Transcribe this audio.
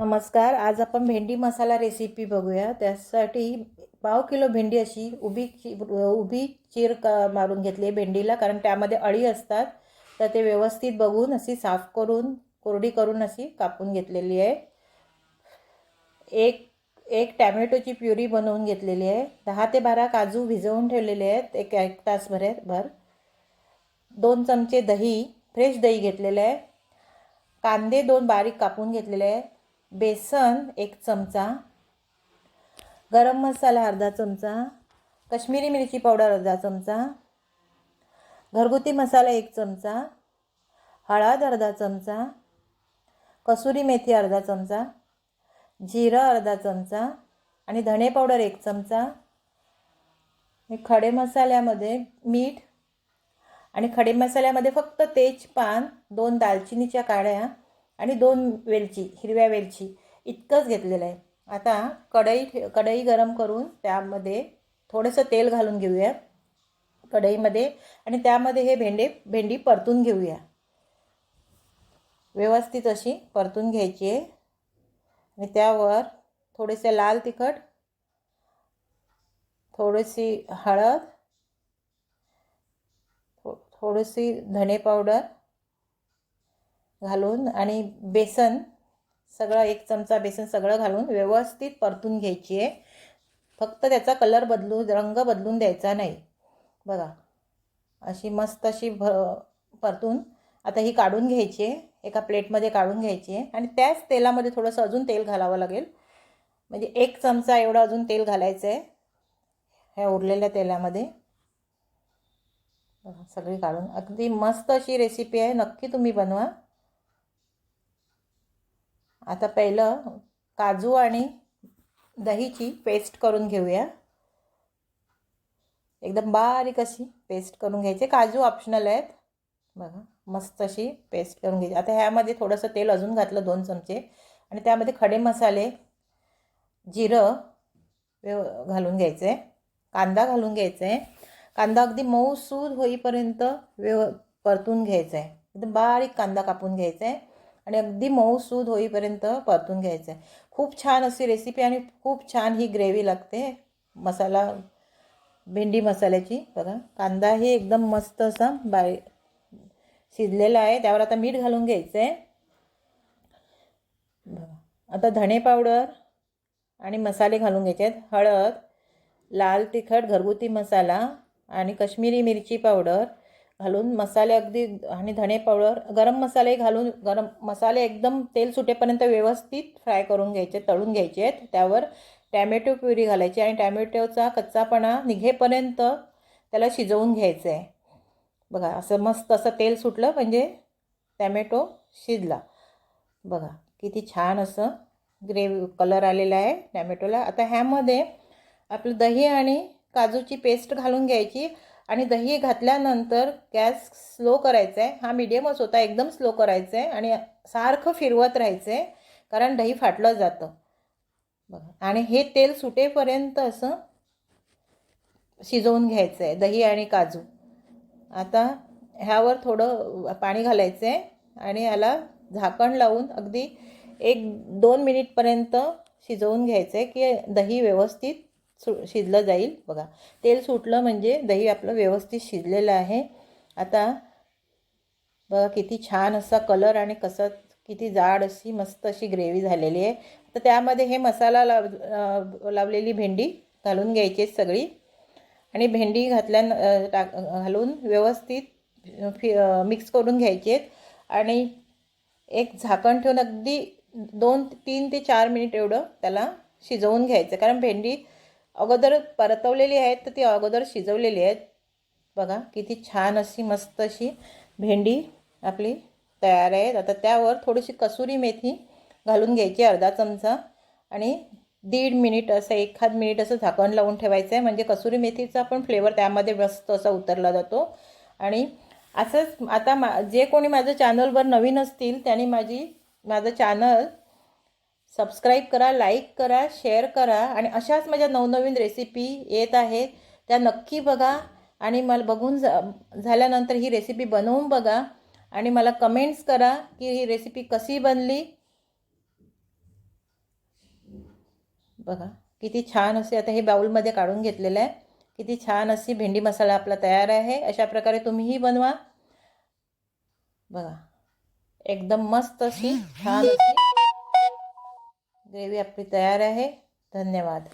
नमस्कार आज आपण भेंडी मसाला रेसिपी बघूया. त्यासाठी पाव किलो भेंडी अशी उभी चि उभी चीर का मारून घेतली आहे भेंडीला कारण त्यामध्ये अळी असतात. तर ते व्यवस्थित बघून अशी साफ करून कोरडी करून अशी कापून घेतलेली आहे. एक एक टॅमॅटोची प्युरी बनवून घेतलेली आहे. दहा ते बारा काजू भिजवून ठेवलेले आहेत एक एक तासभरे भर. दोन चमचे दही फ्रेश दही घेतलेलं आहे. कांदे दोन बारीक कापून घेतलेले आहे. बेसन एक चमचा गरम मसाला अर्धा चमचा कश्मीरी मिरची पावडर अर्धा चमचा घरगुती मसाला एक चमचा हळद अर्धा चमचा कसुरी मेथी अर्धा चमचा जिरं अर्धा चमचा आणि धणे पावडर एक चमचा. हे खडे मसाल्यामध्ये मीठ आणि खडे मसाल्यामध्ये फक्त तेजपान दोन दालचिनीच्या काड्या आणि दोन वेलची हिरव्या वेलची इतकंच घेतलेलं आहे. आता कढई ठे कढई गरम करून त्यामध्ये थोडंसं तेल घालून घेऊया. कढईमध्ये आणि त्यामध्ये हे भेंडे भेंडी परतून घेऊया. व्यवस्थित अशी परतून घ्यायची आहे. आणि त्यावर थोडेसे लाल तिखट थोडीशी हळद थो थोडीशी धणे पावडर घालून आणि बेसन सगळं एक चमचा बेसन सगळं घालून व्यवस्थित परतून घ्यायची आहे. फक्त त्याचा कलर बदलू रंग बदलून द्यायचा नाही. बघा अशी मस्त अशी भ परतून आता ही काढून घ्यायची आहे. एका प्लेटमध्ये काढून घ्यायची आहे. आणि त्याच तेलामध्ये थोडंसं अजून तेल घालावं लागेल. म्हणजे एक चमचा एवढं अजून तेल घालायचं आहे. ह्या उरलेल्या तेलामध्ये. सगळी काढून. अगदी मस्त अशी रेसिपी आहे. नक्की तुम्ही बनवा. आता पहिलं काजू आणि दहीची पेस्ट करून घेऊया. एकदम बारीक अशी पेस्ट करून घ्यायची. काजू ऑप्शनल आहेत. बघा मस्त अशी पेस्ट करून घ्यायची. आता ह्यामध्ये थोडंसं तेल अजून घातलं दोन चमचे. आणि त्यामध्ये खडे मसाले जिरं व्यव घालून घ्यायचं. आहे कांदा घालून घ्यायचा. आहे कांदा अगदी मऊसूद होईपर्यंत व्यव परतून घ्यायचा. आहे एकदम बारीक कांदा कापून घ्यायचा. आहे आणि अगदी मऊ सूद होईपर्यंत परतून घ्यायचं आहे खूप छान अशी रेसिपी आणि खूप छान ही ग्रेव्ही लागते. मसाला भेंडी मसाल्याची बघा. कांदा हे एकदम मस्त असा बाय शिजलेला आहे. त्यावर आता मीठ घालून घ्यायचं आहे बघा. आता धणे पावडर आणि मसाले घालून घ्यायचे आहेत. हळद लाल तिखट घरगुती मसाला आणि कश्मीरी मिरची पावडर. घालून मसाले अगदी आणि धणे पावडर गरम मसाले घालून गरम मसाले एकदम तेल सुटेपर्यंत व्यवस्थित फ्राय करून घ्यायचे तळून घ्यायचे आहेत. त्यावर टॅमॅटो प्युरी घालायची आणि टॅमॅटोचा कच्चापणा निघेपर्यंत त्याला शिजवून घ्यायचं आहे बघा असं मस्त असं तेल सुटलं म्हणजे टॅमॅटो शिजला. बघा किती छान असं ग्रेव्ही कलर आलेला आहे टॅमॅटोला. आता ह्यामध्ये आपलं दही आणि काजूची पेस्ट घालून घ्यायची. आणि दही घातल्यानंतर गॅस स्लो करायचा आहे हा मिडियमच होता एकदम स्लो करायचा आहे आणि सारखं फिरवत राहायचं आहे कारण दही फाटलं जातं. बघा. आणि हे तेल सुटेपर्यंत असं शिजवून घ्यायचं आहे दही आणि काजू. आता ह्यावर थोडं पाणी घालायचं आहे आणि याला झाकण लावून अगदी एक दोन मिनिटपर्यंत शिजवून घ्यायचं आहे की दही व्यवस्थित सु शिजलं जाईल. बघा तेल सुटलं म्हणजे दही आपलं व्यवस्थित शिजलेलं आहे. आता बघा किती छान असा कलर आणि कसं किती जाड अशी मस्त अशी ग्रेव्ही झालेली आहे. तर त्यामध्ये हे मसाला लाव लावलेली भेंडी घालून घ्यायची सगळी. आणि भेंडी घातल्या टाक घालून व्यवस्थित फि मिक्स करून घ्यायचे आणि एक झाकण ठेवून अगदी दोन तीन ते चार मिनिट एवढं त्याला शिजवून घ्यायचं कारण भेंडी अगोदर परतवलेली आहेत तर ती अगोदर शिजवलेली आहेत. बघा किती छान अशी मस्त अशी भेंडी आपली तयार आहेत आता त्यावर थोडीशी कसुरी मेथी घालून घ्यायची अर्धा चमचा. आणि दीड मिनिट असं एखाद मिनिट असं झाकण लावून ठेवायचं आहे. म्हणजे कसुरी मेथीचा पण फ्लेवर त्यामध्ये मस्त असा उतरला जातो. आणि असंच आता मा जे कोणी माझं चॅनलवर नवीन असतील त्यांनी माझी माझं चॅनल सबस्क्राईब करा लाईक करा शेअर करा आणि अशाच माझ्या नवनवीन रेसिपी येत आहेत. त्या नक्की बघा आणि मला बघून जा झाल्यानंतर ही रेसिपी बनवून बघा आणि मला कमेंट्स करा की ही रेसिपी कशी बनली. बघा किती छान असे आता हे बाऊलमध्ये काढून घेतलेलं आहे. किती छान अशी भेंडी मसाला आपला तयार आहे. अशा प्रकारे तुम्हीही बनवा. बघा एकदम मस्त अशी छान अशी ग्रेव्ही आपली तयार आहे. धन्यवाद.